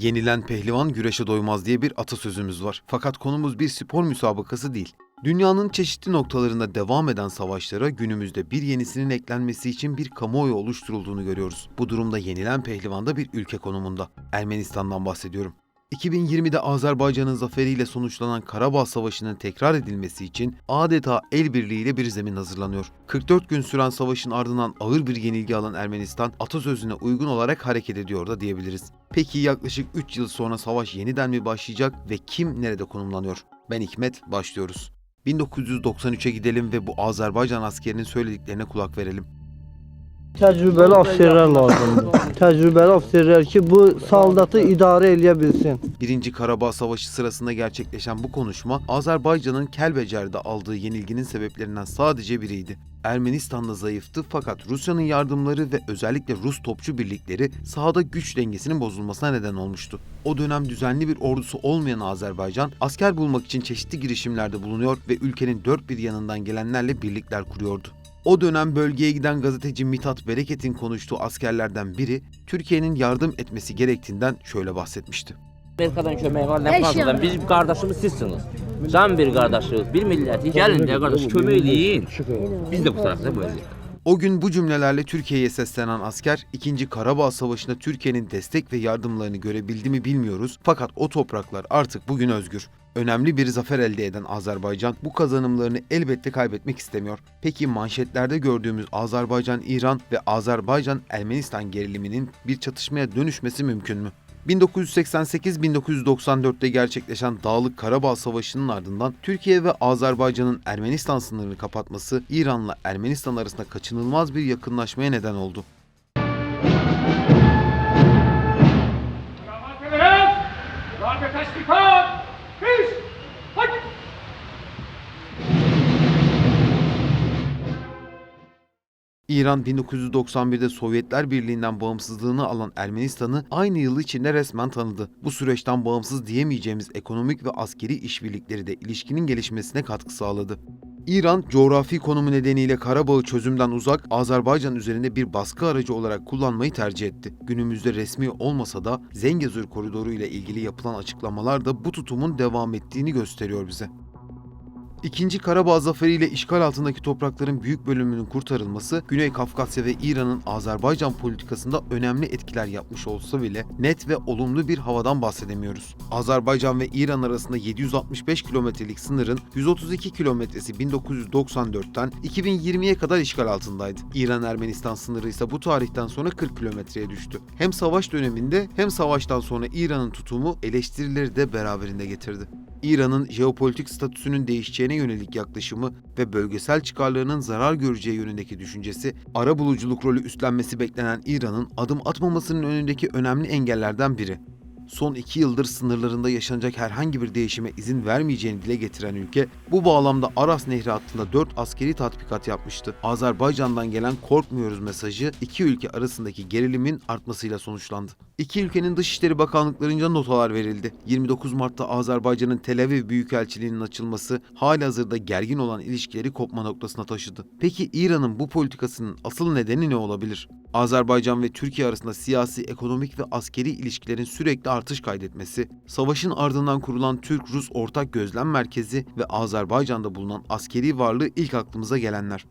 Yenilen pehlivan güreşe doymaz diye bir atasözümüz var. Fakat konumuz bir spor müsabakası değil. Dünyanın çeşitli noktalarında devam eden savaşlara günümüzde bir yenisinin eklenmesi için bir kamuoyu oluşturulduğunu görüyoruz. Bu durumda yenilen pehlivan da bir ülke konumunda. Ermenistan'dan bahsediyorum. 2020'de Azerbaycan'ın zaferiyle sonuçlanan Karabağ Savaşı'nın tekrar edilmesi için adeta el birliğiyle bir zemin hazırlanıyor. 44 gün süren savaşın ardından ağır bir yenilgi alan Ermenistan atasözüne uygun olarak hareket ediyor da diyebiliriz. Peki yaklaşık 3 yıl sonra savaş yeniden mi başlayacak ve kim nerede konumlanıyor? Ben Hikmet, başlıyoruz. 1993'e gidelim ve bu Azerbaycan askerinin söylediklerine kulak verelim. Təcrübəli ofserlər lazımdır. Təcrübəli ofserlər ki, bu saldatı idarə eləyə bilsin. Birinci Karabağ Savaşı sırasında gerçekleşen bu konuşma Azerbaycan'ın Kelbecer'de aldığı yenilginin sebeplerinden sadece biriydi. Ermenistan da zayıftı fakat Rusya'nın yardımları ve özellikle Rus topçu birlikleri sahada güç dengesinin bozulmasına neden olmuştu. O dönem düzenli bir ordusu olmayan Azerbaycan asker bulmak için çeşitli girişimlerde bulunuyor ve ülkenin dört bir yanından gelenlerle birlikler kuruyordu. O dönem bölgeye giden gazeteci Mithat Bereket'in konuştuğu askerlerden biri Türkiye'nin yardım etmesi gerektiğinden şöyle bahsetmişti. Amerikadan kömək var, nə Fransadan. Bizim qardaşımız sizsiniz. Can bir qardaşıq, bir milləti. Gəlin də qardaş kömək eləyin. Biz də bu tərəfdə böyüdük. O gün bu cümlelerle Türkiye'ye seslenen asker 2. Karabağ Savaşı'nda Türkiye'nin destek ve yardımlarını görebildi mi bilmiyoruz fakat o topraklar artık bugün özgür. Önemli bir zafer elde eden Azerbaycan bu kazanımlarını elbette kaybetmek istemiyor. Peki manşetlerde gördüğümüz Azerbaycan-İran ve Azerbaycan-Ermenistan geriliminin bir çatışmaya dönüşmesi mümkün mü? 1988-1994'te gerçekleşen Dağlık Karabağ Savaşı'nın ardından Türkiye ve Azerbaycan'ın Ermenistan sınırını kapatması İran'la Ermenistan arasında kaçınılmaz bir yakınlaşmaya neden oldu. Rahat İran 1991'de Sovyetler Birliği'nden bağımsızlığını alan Ermenistan'ı aynı yıl içinde resmen tanıdı. Bu süreçten bağımsız diyemeyeceğimiz ekonomik ve askeri işbirlikleri de ilişkinin gelişmesine katkı sağladı. İran, coğrafi konumu nedeniyle Karabağ'ı çözümden uzak, Azerbaycan üzerinde bir baskı aracı olarak kullanmayı tercih etti. Günümüzde resmi olmasa da Zengezur koridoru ile ilgili yapılan açıklamalar da bu tutumun devam ettiğini gösteriyor bize. İkinci Karabağ zaferiyle işgal altındaki toprakların büyük bölümünün kurtarılması, Güney Kafkasya ve İran'ın Azerbaycan politikasında önemli etkiler yapmış olsa bile net ve olumlu bir havadan bahsedemiyoruz. Azerbaycan ve İran arasında 765 kilometrelik sınırın 132 kilometresi 1994'ten 2020'ye kadar işgal altındaydı. İran-Ermenistan sınırı ise bu tarihten sonra 40 kilometreye düştü. Hem savaş döneminde hem savaştan sonra İran'ın tutumu eleştirileri de beraberinde getirdi. İran'ın jeopolitik statüsünün değişeceğine yönelik yaklaşımı ve bölgesel çıkarlarının zarar göreceği yönündeki düşüncesi, ara buluculuk rolü üstlenmesi beklenen İran'ın adım atmamasının önündeki önemli engellerden biri. Son iki yıldır sınırlarında yaşanacak herhangi bir değişime izin vermeyeceğini dile getiren ülke, bu bağlamda Aras Nehri hattında 4 askeri tatbikat yapmıştı. Azerbaycan'dan gelen korkmuyoruz mesajı iki ülke arasındaki gerilimin artmasıyla sonuçlandı. İki ülkenin Dışişleri Bakanlıklarınca notalar verildi. 29 Mart'ta Azerbaycan'ın Tel Aviv Büyükelçiliğinin açılması halihazırda gergin olan ilişkileri kopma noktasına taşıdı. Peki İran'ın bu politikasının asıl nedeni ne olabilir? Azerbaycan ve Türkiye arasında siyasi, ekonomik ve askeri ilişkilerin sürekli artış kaydetmesi, savaşın ardından kurulan Türk-Rus Ortak Gözlem Merkezi ve Azerbaycan'da bulunan askeri varlığı ilk aklımıza gelenler.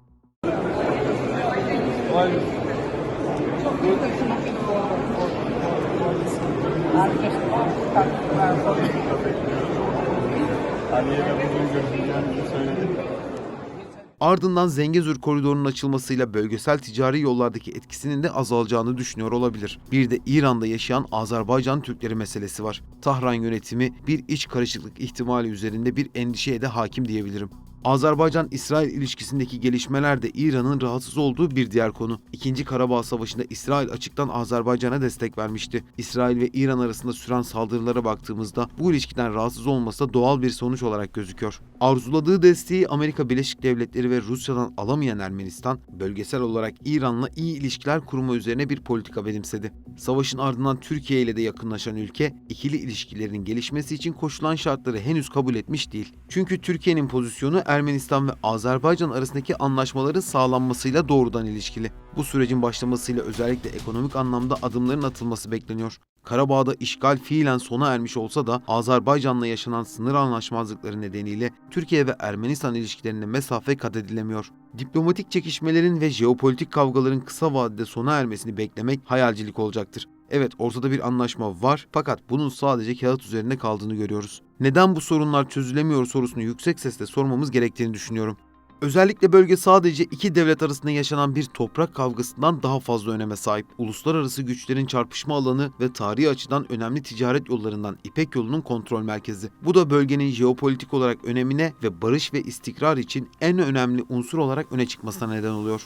Ardından Zengezur koridorunun açılmasıyla bölgesel ticari yollardaki etkisinin de azalacağını düşünüyor olabilir. Bir de İran'da yaşayan Azerbaycan Türkleri meselesi var. Tahran yönetimi bir iç karışıklık ihtimali üzerinde bir endişeye de hakim diyebilirim. Azerbaycan-İsrail ilişkisindeki gelişmeler de İran'ın rahatsız olduğu bir diğer konu. İkinci Karabağ Savaşı'nda İsrail açıktan Azerbaycan'a destek vermişti. İsrail ve İran arasında süren saldırılara baktığımızda bu ilişkiden rahatsız olması da doğal bir sonuç olarak gözüküyor. Arzuladığı desteği Amerika Birleşik Devletleri ve Rusya'dan alamayan Ermenistan, bölgesel olarak İran'la iyi ilişkiler kurma üzerine bir politika benimsedi. Savaşın ardından Türkiye ile de yakınlaşan ülke, ikili ilişkilerin gelişmesi için koşulan şartları henüz kabul etmiş değil. Çünkü Türkiye'nin pozisyonu Ermenistan ve Azerbaycan arasındaki anlaşmaların sağlanmasıyla doğrudan ilişkili. Bu sürecin başlamasıyla özellikle ekonomik anlamda adımların atılması bekleniyor. Karabağ'da işgal fiilen sona ermiş olsa da Azerbaycan'la yaşanan sınır anlaşmazlıkları nedeniyle Türkiye ve Ermenistan ilişkilerine mesafe kat edilemiyor. Diplomatik çekişmelerin ve jeopolitik kavgaların kısa vadede sona ermesini beklemek hayalcilik olacaktır. Evet ortada bir anlaşma var fakat bunun sadece kağıt üzerinde kaldığını görüyoruz. Neden bu sorunlar çözülemiyor sorusunu yüksek sesle sormamız gerektiğini düşünüyorum. Özellikle bölge sadece iki devlet arasında yaşanan bir toprak kavgasından daha fazla öneme sahip. Uluslararası güçlerin çarpışma alanı ve tarihi açıdan önemli ticaret yollarından İpek yolunun kontrol merkezi. Bu da bölgenin jeopolitik olarak önemine ve barış ve istikrar için en önemli unsur olarak öne çıkmasına neden oluyor.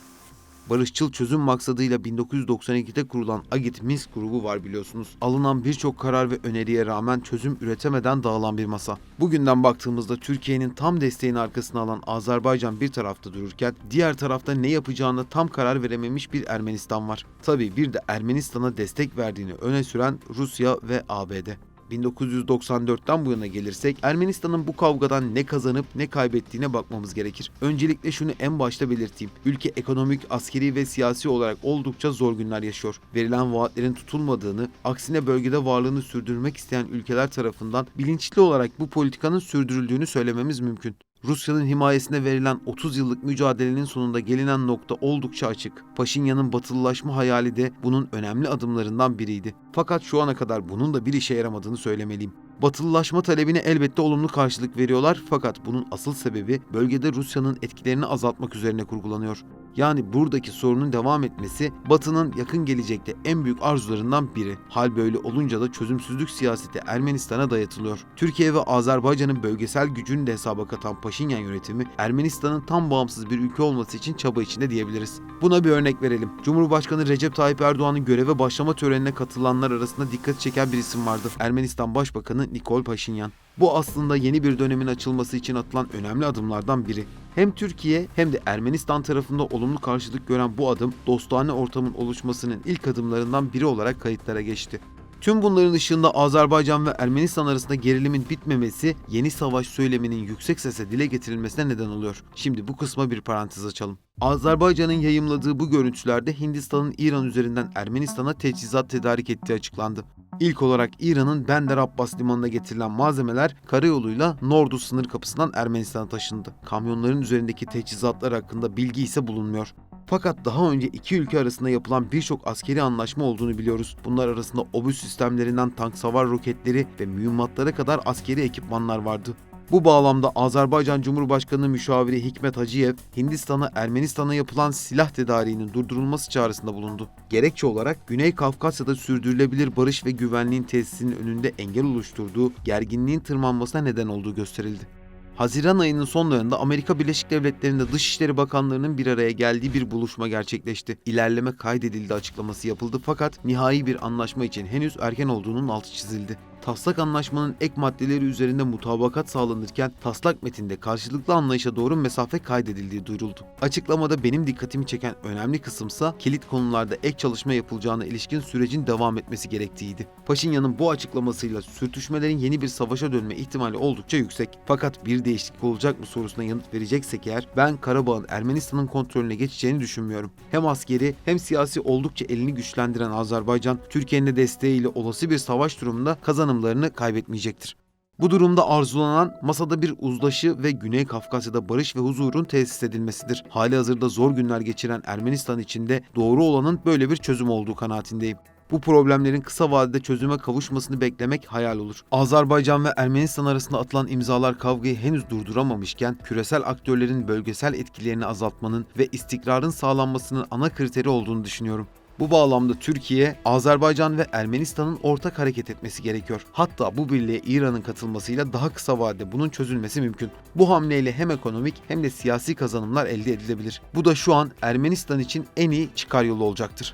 Barışçıl çözüm maksadıyla 1992'de kurulan Agit Minsk grubu var biliyorsunuz. Alınan birçok karar ve öneriye rağmen çözüm üretemeden dağılan bir masa. Bugünden baktığımızda Türkiye'nin tam desteğini arkasına alan Azerbaycan bir tarafta dururken diğer tarafta ne yapacağına tam karar verememiş bir Ermenistan var. Tabii bir de Ermenistan'a destek verdiğini öne süren Rusya ve ABD. 1994'ten bu yana gelirsek Ermenistan'ın bu kavgadan ne kazanıp ne kaybettiğine bakmamız gerekir. Öncelikle şunu en başta belirteyim. Ülke ekonomik, askeri ve siyasi olarak oldukça zor günler yaşıyor. Verilen vaatlerin tutulmadığını, aksine bölgede varlığını sürdürmek isteyen ülkeler tarafından bilinçli olarak bu politikanın sürdürüldüğünü söylememiz mümkün. Rusya'nın himayesine verilen 30 yıllık mücadelenin sonunda gelinen nokta oldukça açık. Paşinyan'ın batılılaşma hayali de bunun önemli adımlarından biriydi. Fakat şu ana kadar bunun da bir işe yaramadığını söylemeliyim. Batılılaşma talebine elbette olumlu karşılık veriyorlar fakat bunun asıl sebebi bölgede Rusya'nın etkilerini azaltmak üzerine kurgulanıyor. Yani buradaki sorunun devam etmesi Batı'nın yakın gelecekte en büyük arzularından biri. Hal böyle olunca da çözümsüzlük siyaseti Ermenistan'a dayatılıyor. Türkiye ve Azerbaycan'ın bölgesel gücünü de hesaba katan Paşinyan yönetimi Ermenistan'ın tam bağımsız bir ülke olması için çaba içinde diyebiliriz. Buna bir örnek verelim. Cumhurbaşkanı Recep Tayyip Erdoğan'ın göreve başlama törenine katılanlar arasında dikkat çeken bir isim vardı. Ermenistan Başbakanı Nikol Paşinyan. Bu aslında yeni bir dönemin açılması için atılan önemli adımlardan biri. Hem Türkiye hem de Ermenistan tarafında olumlu karşılık gören bu adım dostane ortamın oluşmasının ilk adımlarından biri olarak kayıtlara geçti. Tüm bunların ışığında Azerbaycan ve Ermenistan arasında gerilimin bitmemesi yeni savaş söyleminin yüksek sesle dile getirilmesine neden oluyor. Şimdi bu kısma bir parantez açalım. Azerbaycan'ın yayımladığı bu görüntülerde Hindistan'ın İran üzerinden Ermenistan'a teçhizat tedarik ettiği açıklandı. İlk olarak İran'ın Bender Abbas limanına getirilen malzemeler karayoluyla Nordu sınır kapısından Ermenistan'a taşındı. Kamyonların üzerindeki teçhizatlar hakkında bilgi ise bulunmuyor. Fakat daha önce iki ülke arasında yapılan birçok askeri anlaşma olduğunu biliyoruz. Bunlar arasında obüs sistemlerinden tank savar roketleri ve mühimmatlara kadar askeri ekipmanlar vardı. Bu bağlamda Azerbaycan Cumhurbaşkanı müşaviri Hikmet Hacıyev, Hindistan'a Ermenistan'a yapılan silah tedariğinin durdurulması çağrısında bulundu. Gerekçe olarak Güney Kafkasya'da sürdürülebilir barış ve güvenliğin tesisinin önünde engel oluşturduğu gerginliğin tırmanmasına neden olduğu gösterildi. Haziran ayının sonlarında Amerika Birleşik Devletleri'nde Dışişleri Bakanlarının bir araya geldiği bir buluşma gerçekleşti. İlerleme kaydedildi açıklaması yapıldı fakat nihai bir anlaşma için henüz erken olduğunun altı çizildi. Taslak anlaşmanın ek maddeleri üzerinde mutabakat sağlanırken taslak metinde karşılıklı anlayışa doğru mesafe kaydedildiği duyuruldu. Açıklamada benim dikkatimi çeken önemli kısımsa kilit konularda ek çalışma yapılacağına ilişkin sürecin devam etmesi gerektiğiydi. Paşinyan'ın bu açıklamasıyla sürtüşmelerin yeni bir savaşa dönme ihtimali oldukça yüksek. Fakat bir değişiklik olacak mı sorusuna yanıt vereceksek eğer ben Karabağ'ın Ermenistan'ın kontrolüne geçeceğini düşünmüyorum. Hem askeri hem siyasi oldukça elini güçlendiren Azerbaycan, Türkiye'nin de desteğiyle olası bir savaş durumunda kazanımlarını kaybetmeyecektir. Bu durumda arzulanan masada bir uzlaşı ve Güney Kafkasya'da barış ve huzurun tesis edilmesidir. Hali hazırda zor günler geçiren Ermenistan için de doğru olanın böyle bir çözüm olduğu kanaatindeyim. Bu problemlerin kısa vadede çözüme kavuşmasını beklemek hayal olur. Azerbaycan ve Ermenistan arasında atılan imzalar kavgayı henüz durduramamışken küresel aktörlerin bölgesel etkilerini azaltmanın ve istikrarın sağlanmasının ana kriteri olduğunu düşünüyorum. Bu bağlamda Türkiye, Azerbaycan ve Ermenistan'ın ortak hareket etmesi gerekiyor. Hatta bu birliğe İran'ın katılmasıyla daha kısa vadede bunun çözülmesi mümkün. Bu hamleyle hem ekonomik hem de siyasi kazanımlar elde edilebilir. Bu da şu an Ermenistan için en iyi çıkar yolu olacaktır.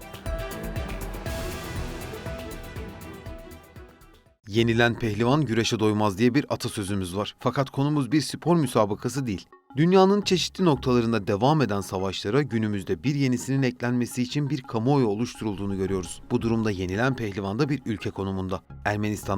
Yenilen pehlivan güreşe doymaz diye bir atasözümüz var. Fakat konumuz bir spor müsabakası değil. Dünyanın çeşitli noktalarında devam eden savaşlara günümüzde bir yenisinin eklenmesi için bir kamuoyu oluşturulduğunu görüyoruz. Bu durumda yenilen pehlivan da bir ülke konumunda. Ermenistan